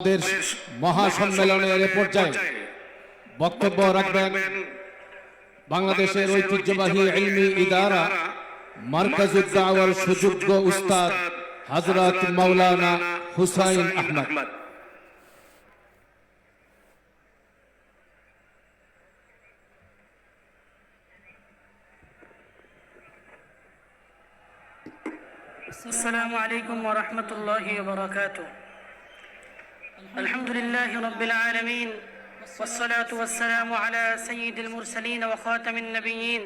আমাদের মহাসম্মেলনের এ পর্যায়ে বক্তব্য রাখবেন বাংলাদেশের ঐতিহ্যবাহী ইলমি ইদারা মার্কাজুদ দাওয়ার সুযোগ্য উস্তাদ হযরত মাওলানা হুসাইন আহমদ السلام عليكم ورحمة الله وبركاته الحمد لله رب العالمين والصلاة والسلام على سيد المرسلين وخاتم النبيين.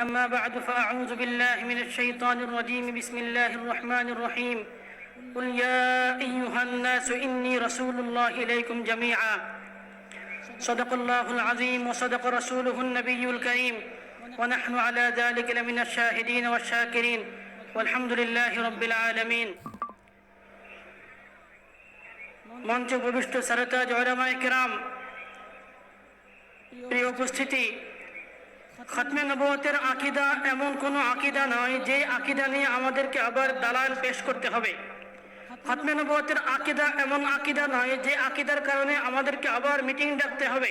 أما بعد فأعوذ بالله من الشيطان الرجيم. بسم الله الرحمن الرحيم. قل يا أيها الناس إني رسول الله إليكم جميعا. صدق الله العظيم وصدق رسوله النبي الكريم. ونحن على ذلك لمن الشاهدين والشاكرين. والحمد لله رب العالمين. মঞ্চ উপবিষ্ট সারতাজ ওলামায়ে কেরাম, প্রিয় উপস্থিতি, খতমে নবুয়তের আকিদা এমন কোনো আকিদা নয় যে আকিদা নিয়ে আমাদেরকে আবার দালাল পেশ করতে হবে। খতমে নবুয়তের আকিদা এমন আকিদা নয় যে আকিদার কারণে আমাদেরকে আবার মিটিং ডাকতে হবে।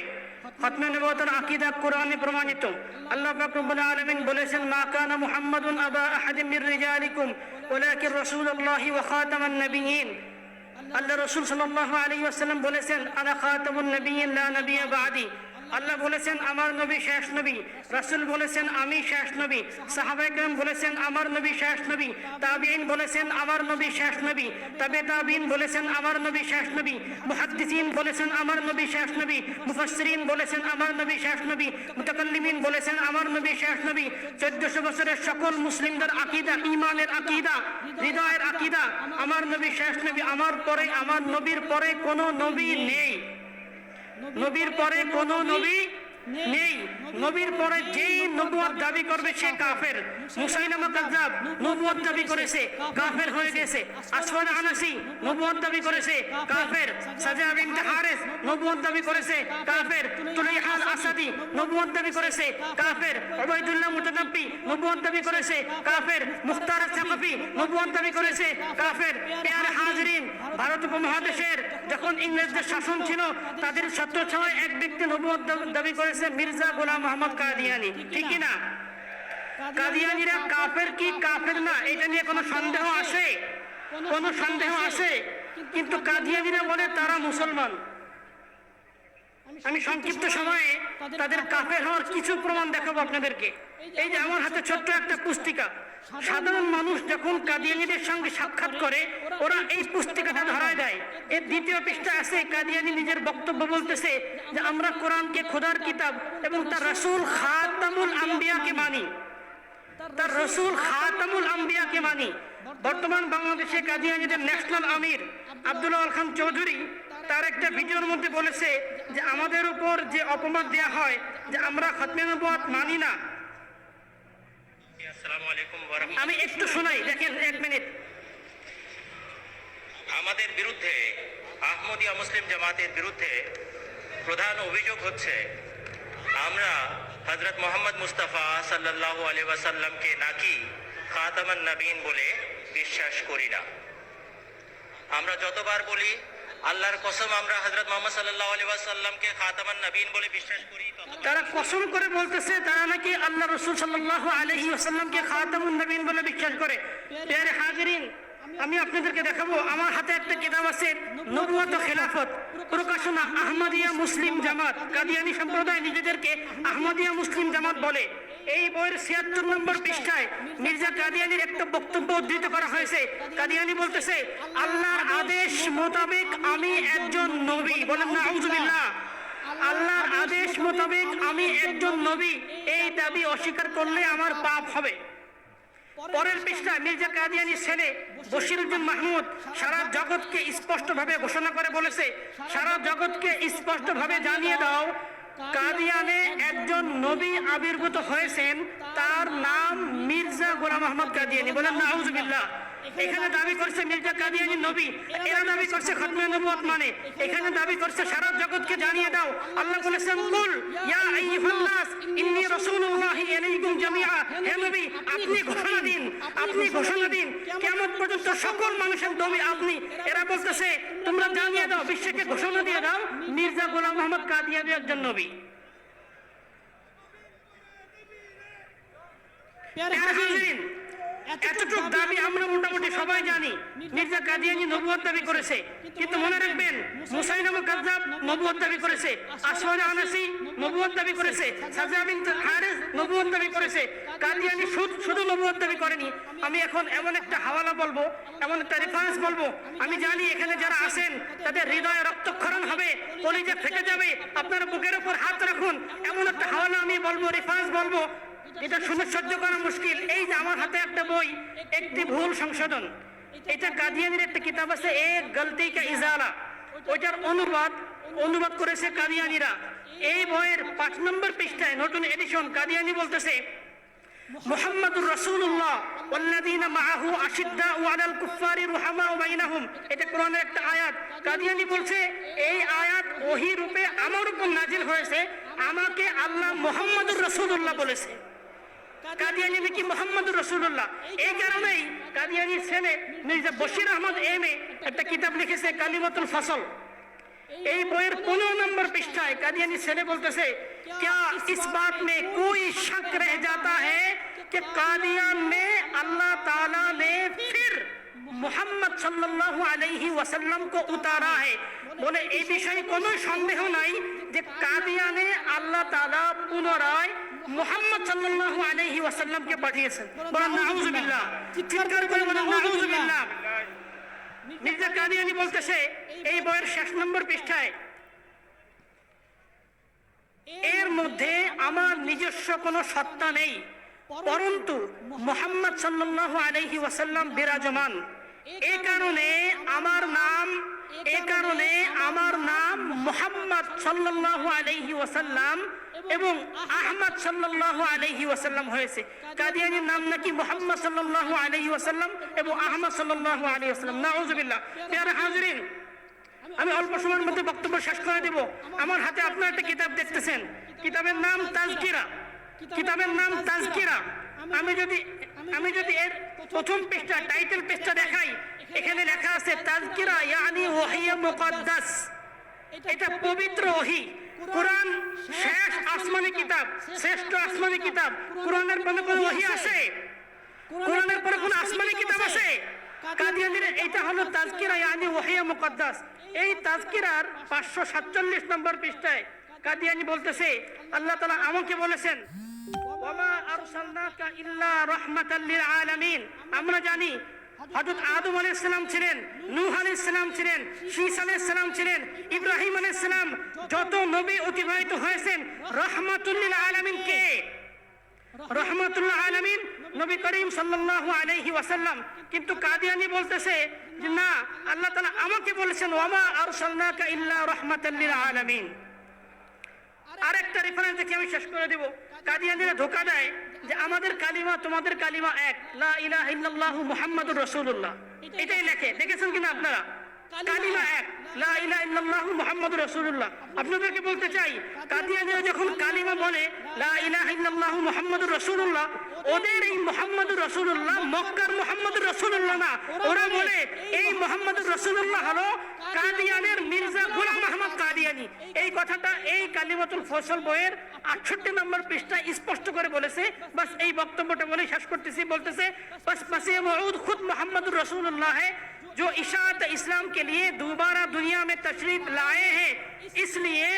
খতমে নবুয়তের আকিদা কোরআনে প্রমাণিত। আল্লাহ পাক রব্বুল আলামিন বলেছেন, মা কানা মুহাম্মাদুন আবা আহাদিম মির রিজালিকুম, ওয়ালাকিন রাসূলুল্লাহি ওয়া খাতামান নাবিয়্যিন আল্লাহ রসুল সাল্লাল্লাহু আলাইহি ওয়াসাল্লাম বলেছেন আনা খাতামুন নবিয়্যিন লা নবিয়্যা বাদি। আল্লাহ বলেছেন, আমার নবী শেষ নবী। রাসূল বলেছেন, আমি শেষ নবী। সাহাবায়ে কেরাম বলেছেন, আমার নবী শেষ নবী। তাবিঈন বলেছেন, আমার নবী শেষ নবী। তবে তাবিঈন বলেছেন, আমার নবী শেষ নবী। মুহাদ্দিসিন বলেছেন, আমার নবী শেষ নবী। মুফাসসিরিন বলেছেন, আমার নবী শেষ নবী। মুতাকাল্লিমিন বলেছেন, আমার নবী শেষ নবী। 1400 বছরের সকল মুসলিমদের আকীদা, ঈমানের আকীদা, হৃদয়ের আকীদা, আমার নবী শেষ নবী। আমার পরে, আমার নবীর পরে কোনো নবী নেই। নবীর পরে কোনো নবী নেই। নবীর পরে যেই নবুয়ত দাবি করবে সে কাফের। মুসাইলামা নবুয়ত দাবি করেছে। কাফের হয়ে গেছে। আনাসি নবুয়ত দাবি করেছে। কাফের। সাজা বিনত হারিস নবুয়ত দাবি করেছে। কাফের। আসাদি নবুয়ত দাবি করেছে। কাফের। উবাইদুল্লাহ নবুয়ত দাবি করেছে। কাফের। মুখতার সাকাফি নবুয়ত দাবি করেছে। কাফের। পেয়ার হাজরিন ভারত উপমহাদেশের যখন ইংরেজদের শাসন ছিল, তাদের ছত্র ছয় এক ব্যক্তি নবুয়ত দাবি করেছে, মির্জা গোলাম মোহাম্মদ কাদিয়ানি। ঠিক না? কাদিয়ানিরা কাফের কি কাফের না? এটা নিয়ে কোনো সন্দেহ আসে? কোনো সন্দেহ আসে? কিন্তু কাদিয়ানিরা বলে, তারা মুসলমান। আমি সংক্ষিপ্ত সময়ে তাদের কাফের হওয়ার কিছু প্রমাণ দেখাবো আপনাদেরকে। এই যে আমার হাতে ছোট্ট একটা পুস্তিকা। সাধারণ মানুষ যখন কাদিয়ানিদের সঙ্গে সাক্ষাৎ করে, ওরা এই পুস্তিকাটা ধরায় দেয়। এর দ্বিতীয় পৃষ্ঠা আছে, কাদিয়ানি নিজের বক্তব্য বলতেছে যে, আমরা কোরআনকে খোদার কিতাব এবং তার রসুল খাতামুল আম্বিয়াকে মানি। তার রসুল খাতামুল আম্বিয়াকে মানি। বর্তমান বাংলাদেশে কাদিয়ানিদের ন্যাশনাল আমির আব্দুল্লাহ খান চৌধুরী তার একটা ভিডিওর মধ্যে বলেছে যে, আমাদের উপর যে অপমান দেয়া হয় যে, আমরা খতমে মানি না আসসালামু আলাইকুম ওয়া রাহমাতুল্লাহ। আমি একটু শোনাই দেখেন এক মিনিট। আমাদের বিরুদ্ধে আহমদিয়া মুসলিম জামাতের বিরুদ্ধে প্রধান অভিযোগ হচ্ছে আমরা হজরত মোহাম্মদ মুস্তাফা সাল্লাল্লাহু আলাইহি ওয়াসাল্লামকে নাকি খাতামান নবীন বলে বিশ্বাস করি না। আমরা যতবার বলি আল্লাহর কসম, আমরা হজরত মোহাম্মদ সাল্লাল্লাহু আলাইহি ওয়াসাল্লামকে খাতামান নবীন বলে বিশ্বাস করি। তারা কসম করে বলতেছে, তারা নাকি আল্লাহ রসুল সাল্লাল্লাহু আলাইহি ওয়াসাল্লামকে খাতামুন নবীন বলে বিশ্বাস করে। পেয়ারে হাজিরিন, আমি আপনাদেরকে দেখাবো, আমার হাতে একটা কিতাব আছে নবুয়ত খেলাফত, প্রকাশনা আহমদিয়া মুসলিম জামাত, কাদিয়ানি সম্প্রদায় নিজেদেরকে আহমদিয়া মুসলিম জামাত বলে। এই বইয়ের ছিয়াত্তর নম্বর পৃষ্ঠায় মির্জা কাদিয়ানির একটা বক্তব্য উদ্ধৃত করা হয়েছে। কাদিয়ানি বলতেছে আল্লাহর আদেশ মোতাবেক আমি একজন নবী বলেন না আউজুবিল্লাহ আল্লাহর আদেশ মোতাবেক আমি একজন নবী। এই দাবি অস্বীকার করলে আমার পাপ হবে। পরের পৃষ্ঠা মির্জা কাদিয়ানির ছেলে বশিরুদ্দিন মাহমুদ সারা জগৎকে স্পষ্টভাবে ঘোষণা করে বলেছে সারা জগৎকে স্পষ্টভাবে জানিয়ে দাও কাদিয়ানে একজন নবী আবির্ভূত হয়েছেন তার নাম মির্জা গোলাম আহমদ কাদিয়ানি। বলেন না আউজুবিল্লাহ এখানে দাবি করছে মির্জা কাদিয়ানি নবী এরা দাবি করছে খতমে নবুয়ত মানে। এখানে দাবি করছে সারা জগৎকে জানিয়ে দাও আল্লাহ বলেছেন কুল ইয়া আইয়ুহান নাস ইন্নী রাসূলুল্লাহি ইলাইকুম জামিআ। হে নবী আপনি ঘোষণা দিন আপনি ঘোষণা দিন কিয়ামত পর্যন্ত সকল মানুষের নবী আপনি এরা বলতেছে তোমরা জানিয়ে দাও বিশ্বকে ঘোষণা দিয়ে দাও মির্জা গোলাম মোহাম্মদ কাদিয়ানি একজন নবী। প্যারে হাজিরিন, এতটুক দাবি আমরা মোটামুটি সবাই জানি। মির্জা কাদিয়ানি নবুয়ত দাবি করেছে। কিন্তু মনে রাখবেন মুসাইলামা কাযযাব নবুয়ত দাবি করেছে। আসওয়াদ আনাসি নবুয়ত দাবি করেছে। সাজা হারিস নবুয়ত দাবি করেছে। কাদিয়ানি শুধু শুধু নবুয়ত দাবি করেনি। আমি এখন এমন একটা হাওয়ালা বলব এমন একটা রেফারেন্স বলব। আমি জানি এখানে যারা আছেন তাদের হৃদয়ে রক্তক্ষরণ হবে। কলিজা ফেটে যাবে আপনারা বুকের উপর হাত রাখুন। এমন একটা হাওয়ালা আমি বলব রেফারেন্স বলব। এটা শুনে সহ্য করা মুশকিল। এই যে আমার হাতে একটা বই, একটি ভুল সংশোধন। এটা কাদিয়ানির একটা কিতাব আছে, এ গলতি কা ইজালা ওইটার অনুবাদ অনুবাদ করেছে কাদিয়ানিরা। এই বইয়ের পাঁচ নম্বর পৃষ্ঠায় নতুন এডিশন কাদিয়ানি বলতেছে রাসূলুল্লাহ মাআহু কুফফারি বাইনাহুম। এটা কোরআনের একটা আয়াত। কাদিয়ানি বলছে, এই আয়াত ওহী রূপে আমার উপর নাজিল হয়েছে। আমাকে আল্লাহ মুহাম্মাদুর রাসূলুল্লাহ বলেছে। কাদিয়ানি নাকি মোহাম্মদুর রসুল্লাহ এই কারণেই কাদিয়ানির ছেলে মির্জা বশির আহমদ এম এ একটা কিতাব লিখেছে কালিমাতুল ফসল এই বইয়ের পনেরো নম্বর পৃষ্ঠায় কাদিয়ানি ছেলে বলতেছে क्या इस बात में कोई शक रह जाता है कि कादियान में अल्लाह ताला ने फिर মোহাম্মদ সাল্লাল্লাহু আলাইহি ওয়াসাল্লাম কো উতারা है বলে এই বিষয়ে কোনো সন্দেহ নাই যে কাদিয়ানে আল্লাহ তাআলা পুনরায় মোহাম্মদ সাল্লাল্লাহু আলাইহি ওয়াসাল্লামকে পাঠিয়েছেন। বলেন নাউজুবিল্লাহ। চিৎকার করে বলেন নাউজুবিল্লাহ। মির্জা কাদিয়ানি বলতেছে এই বইয়ের শেষ নম্বর পৃষ্ঠায় এর মধ্যে আমার নিজস্ব কোনো সত্তা নেই পরন্তু মোহাম্মদ। সাল্লাল্লাহু আলাইহি ওয়াসাল্লাম বিরাজমান। এ কারণে আমার নাম এ কারণে আমার নাম মোহাম্মদ সাল্লাল্লাহু আলাইহি ওয়াসাল্লাম এবং আহমদ সাল্লাল্লাহু আলাইহি ওয়াসাল্লাম হয়েছে। কাদিয়ানির নাম নাকি মোহাম্মদ সাল্লাল্লাহু আলাইহি ওয়াসাল্লাম এবং আহমদ সাল্লাল্লাহু আলাইহি ওয়াসাল্লাম। নাউজুবিল্লাহ। প্রিয় হাজিরিন, আমি অল্প সময়ের মধ্যে বক্তব্য শেষ করে দেব। আমার হাতে আপনার একটা কিতাব দেখতেছেন। কিতাবের নাম তাজকিরা। কিতাবের নাম তাজকিরা। আমি যদি আমি যদি এর প্রথম পৃষ্ঠা, টাইটেল পৃষ্ঠা দেখাই, এখানে লেখা আছে, তাজকিরা, ইয়ানি ওহিয়া মুকদ্দাস। এটা পবিত্র ওহি। কোরআন শেষ আসমানি কিতাব, শ্রেষ্ঠ আসমানি কিতাব। কোরআনের পরে কোনো ওহি আছে কোরআনের পরে কোনো আসমানি কিতাব আছে কাদিয়ানির এইটা হলো তাজকিরা, ইয়ানি ওহিয়া মুকদ্দাস। এই তাজকিরার পাঁচশো সাতচল্লিশ নম্বর পৃষ্ঠায় কাদিয়ানি বলতেছে, আল্লাহ তালা আমাকে বলেছেন ওয়ামা আরসালনাকা ইল্লা রাহমাতাল লিল আলামিন। আমরা জানি হযরত আদম ছিলেন, নূহ ছিলেন ছিলেন, ইব্রাহিম যত নবী অতিবাহিত হয়েছেন আলামিন কে? রহমতুল্লাহ আলমিন নবী করিম সাল্লাল্লাহু আলাইহি ওয়াসাল্লাম। কিন্তু কাদিয়ানি বলতেছে না, আল্লাহ আমাকে বলেছেন ওয়ামা আরসালনাকা ইল্লা রাহমাতাল লিল আরেকটা রেফারেন্স দেখে, আমি শেষ করে দেব। কাদিয়ানিরা ধোকা দেয় যে আমাদের কালিমা তোমাদের কালিমা এক। লা ইলাহা ইল্লাল্লাহু মুহাম্মাদুর রাসূলুল্লাহ। এটাই লেখে। দেখেছেন কিনা আপনারা? কালিমা এক। লা ইলাহা ইল্লাল্লাহু মুহাম্মাদুর রাসূলুল্লাহ। আপনাদেরকে বলতে চাই, কাদিয়ানিরা যখন কালিমা বলে, লা ইলাহা ইল্লাল্লাহু মুহাম্মাদুর রাসূলুল্লাহ, ওদের এই মুহাম্মাদুর রাসূলুল্লাহ মক্কার মুহাম্মাদুর রাসূলুল্লাহ না। ওরা বলে, এই মুহাম্মাদুর রাসূলুল্লাহ হলো কাদিয়ানের মির্জা গোলাম আহমদ কাদিয়ানি। এই কথাটা এই কালিমাতুল ফসল বইয়ের আটষট্টি নম্বর পৃষ্ঠা স্পষ্ট করে বলেছে। বাস এই বক্তব্যটা বলে শেষ করতেছি, বলতেছে, বাস মাসিহ মউদ খুদ মুহাম্মাদুর রাসূলুল্লাহ হ্যায় जो इशात इस्लाम के लिए दोबारा दुनिया में तशरीफ लाए हैं इसलिए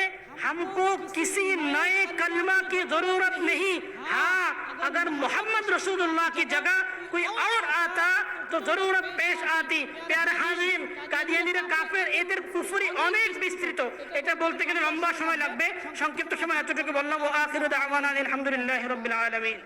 हमको किसी नए कलमा की जरूरत नहीं हाँ अगर मोहम्मद रसूलुल्लाह की जगह कोई और आता তো জরুরত পেশ আতি প্যার হাজির কাদিয়ানিরা কাফের এদের কুফরি অনেক বিস্তৃত এটা বলতে গেলে লম্বা সময় লাগবে সংক্ষিপ্ত সময় এতটুকু বললাম ও আখিরু দাওয়ানা আলহামদুলিল্লাহি রাব্বিল আলামিন